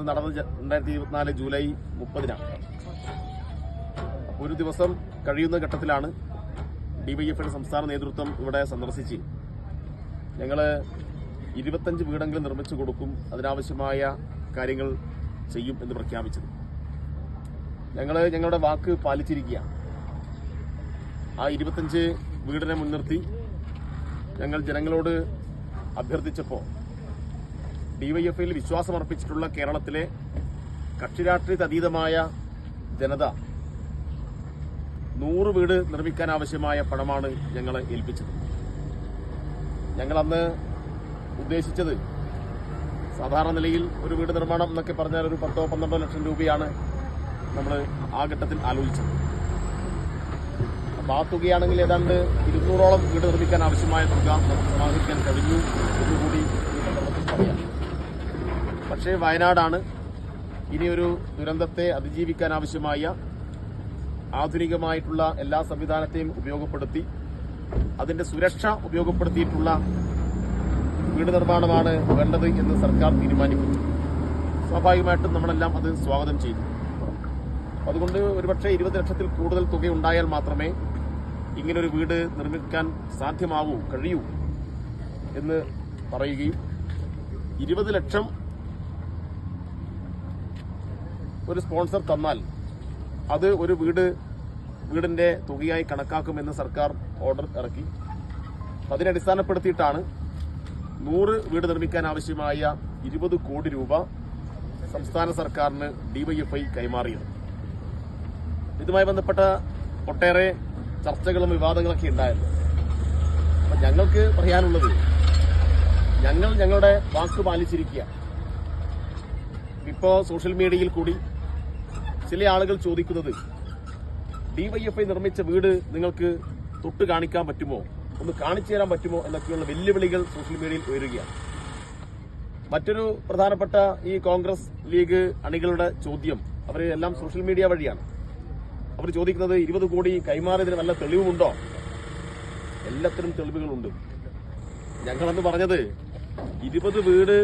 ഇത് നടന്നത് രണ്ടായിരത്തി ഇരുപത്തിനാല് ജൂലൈ മുപ്പതിനാണ്. ഒരു ദിവസം കഴിയുന്ന ഘട്ടത്തിലാണ് ഡിവൈഎഫ്ഐയുടെ സംസ്ഥാന നേതൃത്വം ഇവിടെ സന്ദർശിച്ച് ഞങ്ങൾ ഇരുപത്തഞ്ച് വീടെങ്കിലും നിർമ്മിച്ചു കൊടുക്കും അതിനാവശ്യമായ കാര്യങ്ങൾ ചെയ്യും എന്ന് പ്രഖ്യാപിച്ചത്. ഞങ്ങൾ ഞങ്ങളുടെ വാക്ക് പാലിച്ചിരിക്കുകയാണ്. ആ ഇരുപത്തഞ്ച് വീടിനെ മുൻനിർത്തി ഞങ്ങൾ ജനങ്ങളോട് അഭ്യർത്ഥിച്ചപ്പോൾ ഡിവൈഎഫ്ഐയിൽ വിശ്വാസമർപ്പിച്ചിട്ടുള്ള കേരളത്തിലെ കക്ഷിരാഷ്ട്രീയത്തിന് അതീതമായ ജനത നൂറ് വീട് നിർമ്മിക്കാൻ ആവശ്യമായ പണമാണ് ഞങ്ങളെ ഏൽപ്പിച്ചത്. ഞങ്ങളന്ന് ഉദ്ദേശിച്ചത് സാധാരണ നിലയിൽ ഒരു വീട് നിർമ്മാണം എന്നൊക്കെ പറഞ്ഞാൽ ഒരു പത്തോ പന്ത്രണ്ടോ ലക്ഷം രൂപയാണ് നമ്മൾ ആ ഘട്ടത്തിൽ ആലോചിച്ചത്. അപ്പോൾ ആ തുകയാണെങ്കിൽ ഏതാണ്ട് ഇരുന്നൂറോളം വീട് നിർമ്മിക്കാൻ ആവശ്യമായ തുക നമുക്ക് സമാഹരിക്കാൻ കഴിഞ്ഞു എന്നുകൂടി ഈ സന്ദർഭത്തിൽ പറയാം പക്ഷേ വയനാടാണ് ഇനിയൊരു ദുരന്തത്തെ അതിജീവിക്കാൻ ആവശ്യമായ ആധുനികമായിട്ടുള്ള എല്ലാ സംവിധാനത്തെയും ഉപയോഗപ്പെടുത്തി അതിന്റെ സുരക്ഷ ഉപയോഗപ്പെടുത്തിയിട്ടുള്ള വീട് നിർമ്മാണമാണ് വേണ്ടത് എന്ന് സർക്കാർ തീരുമാനിക്കുന്നു. സ്വാഭാവികമായിട്ടും നമ്മളെല്ലാം അത് സ്വാഗതം ചെയ്തു. അതുകൊണ്ട് ഒരുപക്ഷെ ഇരുപത് ലക്ഷത്തിൽ കൂടുതൽ തുക ഉണ്ടായാൽ മാത്രമേ ഇങ്ങനൊരു വീട് നിർമ്മിക്കാൻ സാധ്യമാവൂ കഴിയൂ എന്ന് പറയുകയും ഇരുപത് ലക്ഷം ഒരു സ്പോൺസർ തന്നാൽ അത് ഒരു വീട് വീടിന്റെ തുകയായി കണക്കാക്കുമെന്ന് സർക്കാർ ഓർഡർ ഇറക്കി. അതിനെ അടിസ്ഥാനപ്പെടുത്തിയിട്ടാണ് നൂറ് വീട് നിർമ്മിക്കാൻ ആവശ്യമായ ഇരുപത് കോടി രൂപ സംസ്ഥാന സർക്കാരിന് ഡിവൈഎഫ്ഐ കൈമാറിയത്. ഇതുമായി ബന്ധപ്പെട്ട ഒട്ടേറെ ചർച്ചകളും വിവാദങ്ങളൊക്കെ ഉണ്ടായിരുന്നു. അപ്പം ഞങ്ങൾക്ക് പറയാനുള്ളത് ഞങ്ങൾ ഞങ്ങളുടെ വാക്ക് പാലിച്ചിരിക്കുക. ഇപ്പോൾ സോഷ്യൽ മീഡിയയിൽ കൂടി ചില ആളുകൾ ചോദിക്കുന്നത് ഡിവൈഎഫ്ഐ നിർമ്മിച്ച വീട് നിങ്ങൾക്ക് തൊട്ട് കാണിക്കാൻ പറ്റുമോ? ഒന്ന് കാണിച്ചു തരാൻ പറ്റുമോ? എന്നൊക്കെയുള്ള വെല്ലുവിളികൾ സോഷ്യൽ മീഡിയയിൽ ഉയരുകയാണ്. മറ്റൊരു പ്രധാനപ്പെട്ട ഈ കോൺഗ്രസ് ലീഗ് അണികളുടെ ചോദ്യം അവർ എല്ലാം സോഷ്യൽ മീഡിയ വഴിയാണ്. അവർ ചോദിക്കുന്നത് ഇരുപത് കോടി കൈമാറിയതിന് നല്ല തെളിവുമുണ്ടോ? എല്ലാത്തിനും തെളിവുകളുണ്ട്. ഞങ്ങളെന്ന് പറഞ്ഞത് ഇരുപത് വീട്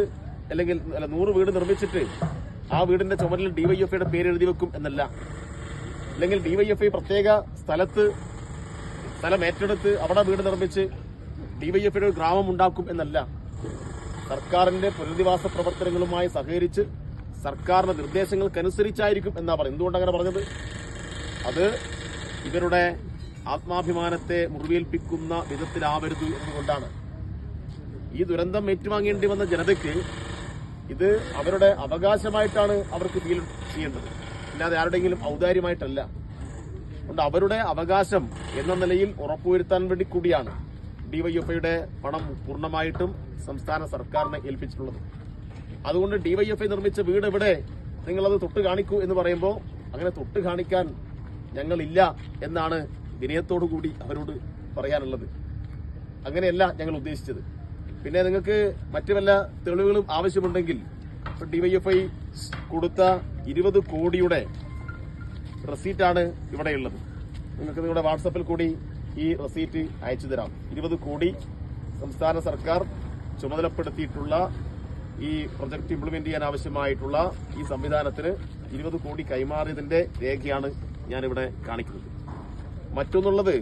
അല്ലെങ്കിൽ അല്ല നൂറ് വീട് നിർമ്മിച്ചിട്ട് ആ വീടിന്റെ ചുമരിൽ ഡിവൈഎഫ്ഐയുടെ പേര് എഴുതി വെക്കും എന്നല്ല. അല്ലെങ്കിൽ ഡിവൈഎഫ്ഐ പ്രത്യേക സ്ഥലത്ത് സ്ഥലം ഏറ്റെടുത്ത് അവിടെ വീട് നിർമ്മിച്ച് ഡിവൈഎഫ്ഐയുടെ ഒരു ഗ്രാമം ഉണ്ടാക്കും എന്നല്ല. സർക്കാരിന്റെ പുനരധിവാസ പ്രവർത്തനങ്ങളുമായി സഹകരിച്ച് സർക്കാരിന്റെ നിർദ്ദേശങ്ങൾക്കനുസരിച്ചായിരിക്കും എന്നാ പറയുന്നത്. എന്തുകൊണ്ട് അങ്ങനെ പറഞ്ഞത്? അത് ഇവരുടെ ആത്മാഭിമാനത്തെ മുറിവേൽപ്പിക്കുന്ന വിധത്തിലാവരുത് എന്നുകൊണ്ടാണ്. ഈ ദുരന്തം ഏറ്റുവാങ്ങേണ്ടി വന്ന ജനതയ്ക്ക് ഇത് അവരുടെ അവകാശമായിട്ടാണ് അവർക്ക് ഫീൽ ചെയ്യേണ്ടത് അല്ലാതെ ആരുടെയെങ്കിലും ഔദാര്യമായിട്ടല്ല. അതുകൊണ്ട് അവരുടെ അവകാശം എന്ന നിലയിൽ ഉറപ്പുവരുത്താൻ വേണ്ടി കൂടിയാണ് ഡിവൈഎഫ്ഐയുടെ പണം പൂർണമായിട്ടും സംസ്ഥാന സർക്കാരിനെ ഏൽപ്പിച്ചിട്ടുള്ളത്. അതുകൊണ്ട് ഡിവൈഎഫ്ഐ നിർമ്മിച്ച വീട് എവിടെ? നിങ്ങളത് തൊട്ട് കാണിക്കൂ എന്ന് പറയുമ്പോൾ അങ്ങനെ തൊട്ട് കാണിക്കാൻ ഞങ്ങളില്ല എന്നാണ് വിനയത്തോടു കൂടി അവരോട് പറയാനുള്ളത്. അങ്ങനെയല്ല ഞങ്ങൾ ഉദ്ദേശിച്ചത്. പിന്നെ നിങ്ങൾക്ക് മറ്റു വല്ല തെളിവുകളും ആവശ്യമുണ്ടെങ്കിൽ ഡിവൈഎഫ്ഐ കൊടുത്ത ഇരുപത് കോടിയുടെ റെസീറ്റാണ് ഇവിടെയുള്ളത്. നിങ്ങൾക്ക് നിങ്ങളുടെ വാട്സപ്പിൽ കൂടി ഈ റെസീറ്റ് അയച്ചു തരാം. ഇരുപത് കോടി സംസ്ഥാന സർക്കാർ ചുമതലപ്പെടുത്തിയിട്ടുള്ള ഈ പ്രൊജക്ട് ഇംപ്ലിമെന്റ് ചെയ്യാൻ ആവശ്യമായിട്ടുള്ള ഈ സംവിധാനത്തിന് ഇരുപത് കോടി കൈമാറിയതിന്റെ രേഖയാണ് ഞാനിവിടെ കാണിക്കുന്നത്. മറ്റൊന്നുള്ളത്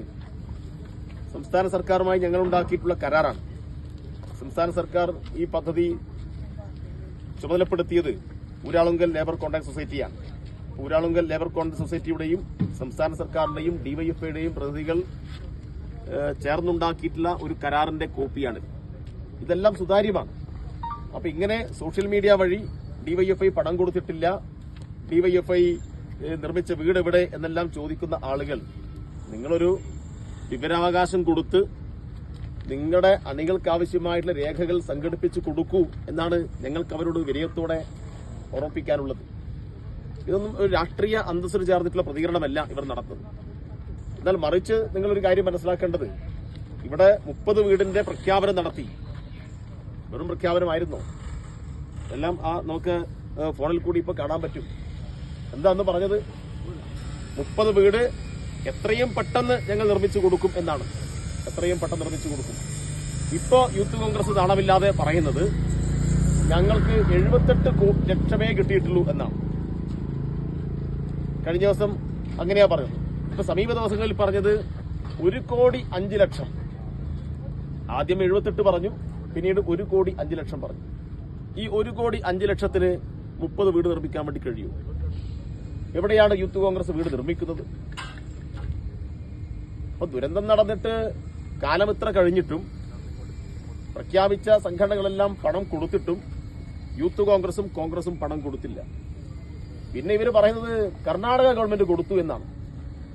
സംസ്ഥാന സർക്കാരുമായി ഞങ്ങൾ ഉണ്ടാക്കിയിട്ടുള്ള കരാറാണ്. സംസ്ഥാന സർക്കാർ ഈ പദ്ധതി ചുമതലപ്പെടുത്തിയത് ഊരാളുങ്കൽ ലേബർ കോൺട്രാക്ട് സൊസൈറ്റിയാണ്. ഊരാളുങ്കൽ ലേബർ കോൺട്രാക്ട് സൊസൈറ്റിയുടെയും സംസ്ഥാന സർക്കാരിന്റെയും ഡിവൈഎഫ്ഐയുടെയും പ്രതിനിധികൾ ചേർന്നുണ്ടാക്കിയിട്ടുള്ള ഒരു കരാറിന്റെ കോപ്പിയാണ്. ഇതെല്ലാം സുതാര്യമാണ്. അപ്പൊ ഇങ്ങനെ സോഷ്യൽ മീഡിയ വഴി ഡിവൈഎഫ്ഐ പടം കൊടുത്തിട്ടില്ല ഡിവൈഎഫ്ഐ നിർമ്മിച്ച വീട് എവിടെ എന്നെല്ലാം ചോദിക്കുന്ന ആളുകൾ നിങ്ങളൊരു വിവരാവകാശം കൊടുത്ത് നിങ്ങളുടെ അണികൾക്ക് ആവശ്യമായിട്ടുള്ള രേഖകൾ സംഘടിപ്പിച്ചു കൊടുക്കൂ എന്നാണ് ഞങ്ങൾക്ക് അവരോട് വിനയത്തോടെ ഓർമ്മിപ്പിക്കാനുള്ളത് ഇതൊന്നും ഒരു രാഷ്ട്രീയ അന്തസ്സിന് ചേർന്നിട്ടുള്ള പ്രതികരണമല്ല ഇവർ നടത്തുന്നത്. എന്നാൽ മറിച്ച് നിങ്ങളൊരു കാര്യം മനസ്സിലാക്കേണ്ടത്. ഇവിടെ മുപ്പത് വീടിന്റെ പ്രഖ്യാപനം നടത്തി. വെറും പ്രഖ്യാപനമായിരുന്നോ? എല്ലാം ആ നമുക്ക് ഫോണിൽ കൂടി ഇപ്പൊ കാണാൻ പറ്റും. എന്താന്ന് പറഞ്ഞത്? മുപ്പത് വീട് എത്രയും പെട്ടെന്ന് ഞങ്ങൾ നിർമ്മിച്ചു കൊടുക്കും എന്നാണ്. എത്രയും പെട്ടെന്ന് നിർമ്മിച്ചു കൊടുക്കും. ഇപ്പോൾ യൂത്ത് കോൺഗ്രസ് നാണമില്ലാതെ പറയുന്നത് ഞങ്ങൾക്ക് എഴുപത്തെട്ട് ലക്ഷമേ കിട്ടിയിട്ടുള്ളൂ എന്നാണ്. കഴിഞ്ഞ ദിവസം അങ്ങനെയാ പറഞ്ഞത്. ഇപ്പൊ സമീപ ദിവസങ്ങളിൽ പറഞ്ഞത് ഒരു കോടി അഞ്ച് ലക്ഷം. ആദ്യം എഴുപത്തെട്ട് പറഞ്ഞു പിന്നീട് ഒരു കോടി അഞ്ച് ലക്ഷം പറഞ്ഞു. ഈ ഒരു കോടി അഞ്ച് ലക്ഷത്തിന് മുപ്പത് വീട് നിർമ്മിക്കാൻ വേണ്ടി കഴിയൂ. എവിടെയാണ് യൂത്ത് കോൺഗ്രസ് വീട് നിർമ്മിക്കുന്നത്? അപ്പൊ ദുരന്തം നടന്നിട്ട് കാലം ഇത്ര കഴിഞ്ഞിട്ടും പ്രഖ്യാപിച്ച സംഘടനകളെല്ലാം പണം കൊടുത്തിട്ടും യൂത്ത് കോൺഗ്രസും കോൺഗ്രസും പണം കൊടുത്തില്ല. പിന്നെ ഇവർ പറയുന്നത് കർണാടക ഗവൺമെന്റ് കൊടുത്തു എന്നാണ്.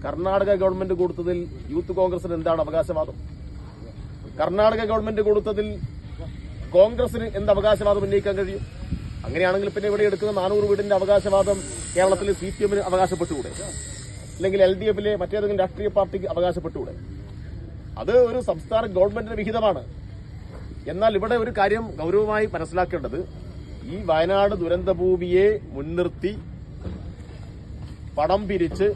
കർണാടക ഗവൺമെന്റ് കൊടുത്തതിൽ യൂത്ത് കോൺഗ്രസിന് എന്താണ് അവകാശവാദം? കർണാടക ഗവൺമെന്റ് കൊടുത്തതിൽ കോൺഗ്രസിന് എന്ത് അവകാശവാദം ഉന്നയിക്കാൻ കഴിയും? അങ്ങനെയാണെങ്കിൽ പിന്നെ ഇവിടെ എടുക്കുന്ന നാനൂറ് വീടിന്റെ അവകാശവാദം കേരളത്തിൽ സി പി എമ്മിന് അവകാശപ്പെട്ടുകൂടെ? അല്ലെങ്കിൽ എൽ ഡി എഫിലെ മറ്റേതെങ്കിലും രാഷ്ട്രീയ പാർട്ടിക്ക് അവകാശപ്പെട്ടുകൂടെ? അത് ഒരു സംസ്ഥാന ഗവൺമെന്റിന്റെ വിഹിതമാണ്. എന്നാൽ ഇവിടെ ഒരു കാര്യം ഗൗരവമായി മനസ്സിലാക്കേണ്ടത്. ഈ വയനാട് ദുരന്തഭൂമിയെ മുൻനിർത്തി പണം പിരിച്ച്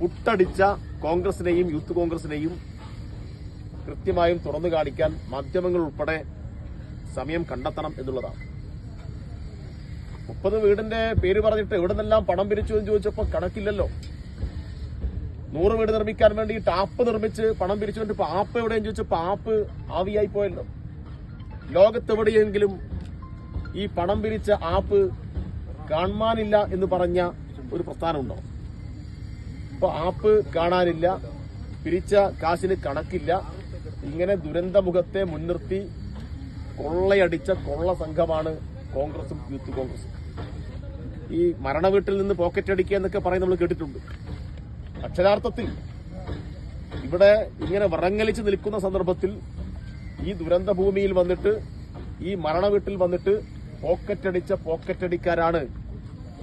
പുട്ടടിച്ച കോൺഗ്രസിനെയും യൂത്ത് കോൺഗ്രസിനെയും കൃത്യമായും തുറന്നു കാണിക്കാൻ മാധ്യമങ്ങൾ ഉൾപ്പെടെ സമയം കണ്ടെത്തണം എന്നുള്ളതാണ്. മുപ്പത് വീടിന്റെ പേര് പറഞ്ഞിട്ട് എവിടെ നിന്നെല്ലാം പണം പിരിച്ചു എന്ന് ചോദിച്ചപ്പോൾ കണക്കില്ലല്ലോ. നൂറ് വീട് നിർമ്മിക്കാൻ വേണ്ടി ടാപ്പ് നിർമ്മിച്ച് പണം പിരിച്ചുകൊണ്ട് ഇപ്പൊ ആപ്പ് എവിടെയെന്ന് ചോദിച്ചു ആപ്പ് ആവിയായി പോയല്ലോ. ലോകത്തെവിടെയെങ്കിലും ഈ പണം പിരിച്ച ആപ്പ് കാണാനില്ല എന്ന് പറഞ്ഞ ഒരു പ്രസ്ഥാനമുണ്ടോ ഇപ്പൊ ആപ്പ് കാണാനില്ല പിരിച്ച കാശിന് കണക്കില്ല ഇങ്ങനെ ദുരന്തമുഖത്തെ മുൻനിർത്തി കൊള്ളയടിച്ച കൊള്ള സംഘമാണ് കോൺഗ്രസും യൂത്ത് കോൺഗ്രസും. ഈ മരണവീട്ടിൽ നിന്ന് പോക്കറ്റ് അടിക്കുക എന്നൊക്കെ പറയുന്നത് നമ്മൾ കേട്ടിട്ടുണ്ട്. അക്ഷരാർത്ഥത്തിൽ ഇവിടെ ഇങ്ങനെ വിറങ്ങലിച്ച് നിൽക്കുന്ന സന്ദർഭത്തിൽ ഈ ദുരന്ത ഭൂമിയിൽ വന്നിട്ട് ഈ മരണ വീട്ടിൽ വന്നിട്ട് പോക്കറ്റടിച്ച പോക്കറ്റടിക്കാരാണ്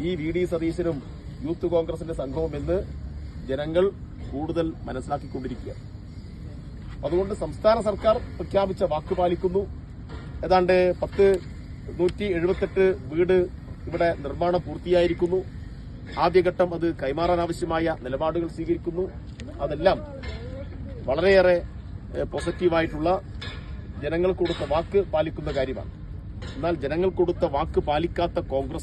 ഈ വി ഡി സതീശനും യൂത്ത് കോൺഗ്രസിന്റെ സംഘവും എന്ന് ജനങ്ങൾ കൂടുതൽ മനസ്സിലാക്കിക്കൊണ്ടിരിക്കുക. അതുകൊണ്ട് സംസ്ഥാന സർക്കാർ പ്രഖ്യാപിച്ച വാക്ക് പാലിക്കുന്നു. ഏതാണ്ട് പത്ത് നൂറ്റി വീട് ഇവിടെ നിർമ്മാണം പൂർത്തിയായിരിക്കുന്നു. ആദ്യഘട്ടം അത് കൈമാറാൻ ആവശ്യമായ നിലപാടുകൾ സ്വീകരിക്കുന്നു. അതെല്ലാം വളരെയേറെ പോസിറ്റീവായിട്ടുള്ള ജനങ്ങൾ കൊടുത്ത വാക്ക് പാലിക്കുന്ന കാര്യമാണ്. എന്നാൽ ജനങ്ങൾ കൊടുത്ത വാക്ക് പാലിക്കാത്ത കോൺഗ്രസ്